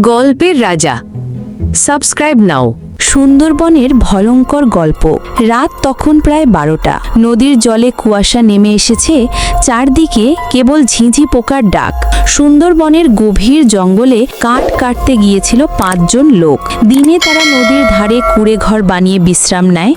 গল্পের রাজা। সাবস্ক্রাইব নাও সুন্দরবনের ভয়ঙ্কর গল্প। রাত তখন প্রায় বারোটা। নদীর জলে কুয়াশা নেমে এসেছে। চারদিকে কেবল ঝিঁঝি পোকার ডাক। সুন্দরবনের গভীর জঙ্গলে কাঠ কাটতে গিয়েছিল পাঁচজন লোক। দিনে তারা নদীর ধারে কুড়ে ঘর বানিয়ে বিশ্রাম নেয়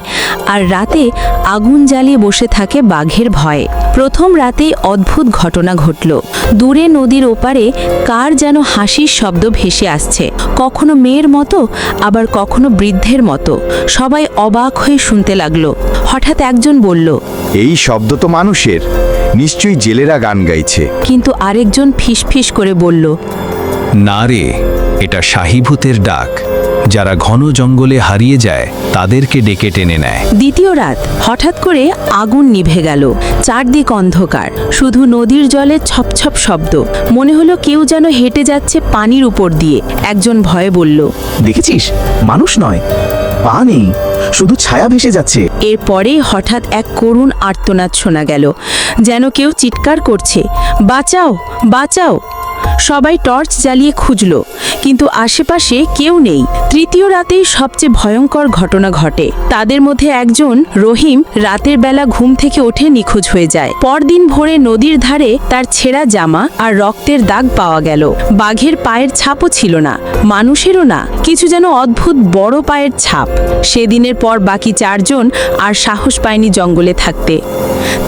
আর রাতে আগুন জ্বালিয়ে বসে থাকে বাঘের ভয়ে। প্রথম রাতেই অদ্ভুত ঘটনা ঘটল। দূরে নদীর ওপারে কার যেন হাসির শব্দ ভেসে আসছে। কখনো মেয়ের মতো, আবার কখনো বৃদ্ধের মতো। সবাই অবাক হয়ে শুনতে লাগল। হঠাৎ একজন বলল, এই শব্দ তো মানুষের। নিশ্চয়ই জেলেরা গান গাইছে। কিন্তু আরেকজন ফিস ফিস করে বলল না রে এটা শাহিভূতের ডাক। যারা ঘন জঙ্গলে হারিয়ে যায় তাদেরকে ডেকে টেনে নেয়। দ্বিতীয় রাত হঠাৎ করে আগুন নিভে গেল। চারদিক অন্ধকার। শুধু নদীর জলে ছপছপ শব্দ। মনে হলো কেউ যেন হেঁটে যাচ্ছে পানির উপর দিয়ে। একজন ভয়ে বলল দেখেছিস? মানুষ নয়। পা নেই। শুধু ছায়া ভেসে যাচ্ছে। এরপরেই হঠাৎ এক করুণ আর্তনাদ শোনা গেল। যেন কেউ চিৎকার করছে বাঁচাও বাঁচাও। সবাই টর্চ জ্বালিয়ে খুঁজল, কিন্তু আশেপাশে কেউ নেই। তৃতীয় রাতেই সবচেয়ে ভয়ঙ্কর ঘটনা ঘটে। তাদের মধ্যে একজন রহিম রাতের বেলা ঘুম থেকে ওঠে নিখোঁজ হয়ে যায়। পরদিন ভোরে নদীর ধারে তার ছেঁড়া জামা আর রক্তের দাগ পাওয়া গেল। বাঘের পায়ের ছাপও ছিল না, মানুষেরও না, কিছু যেন অদ্ভুত বড় পায়ের ছাপ। সেদিনের পর বাকি চারজন আর সাহস পায়নি জঙ্গলে থাকতে।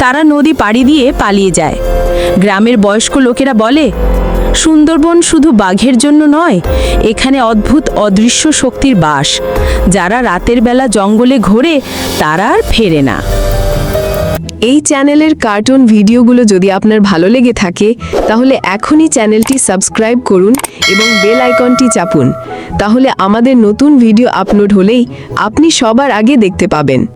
তারা নদী পাড়ি দিয়ে পালিয়ে যায়। গ্রামের বয়স্ক লোকেরা বলে সুন্দরবন শুধু বাঘের জন্য নয়, এখানে অদ্ভুত অদৃশ্য শক্তির বাস। যারা রাতের বেলা জঙ্গলে ঘোরে, তারা আর ফেরে না। এই চ্যানেলের কার্টুন ভিডিওগুলো যদি আপনার ভালো লেগে থাকে, তাহলে এখনই চ্যানেলটি সাবস্ক্রাইব করুন এবং বেল আইকনটি চাপুন। তাহলে আমাদের নতুন ভিডিও আপলোড হলেই আপনি সবার আগে দেখতে পাবেন।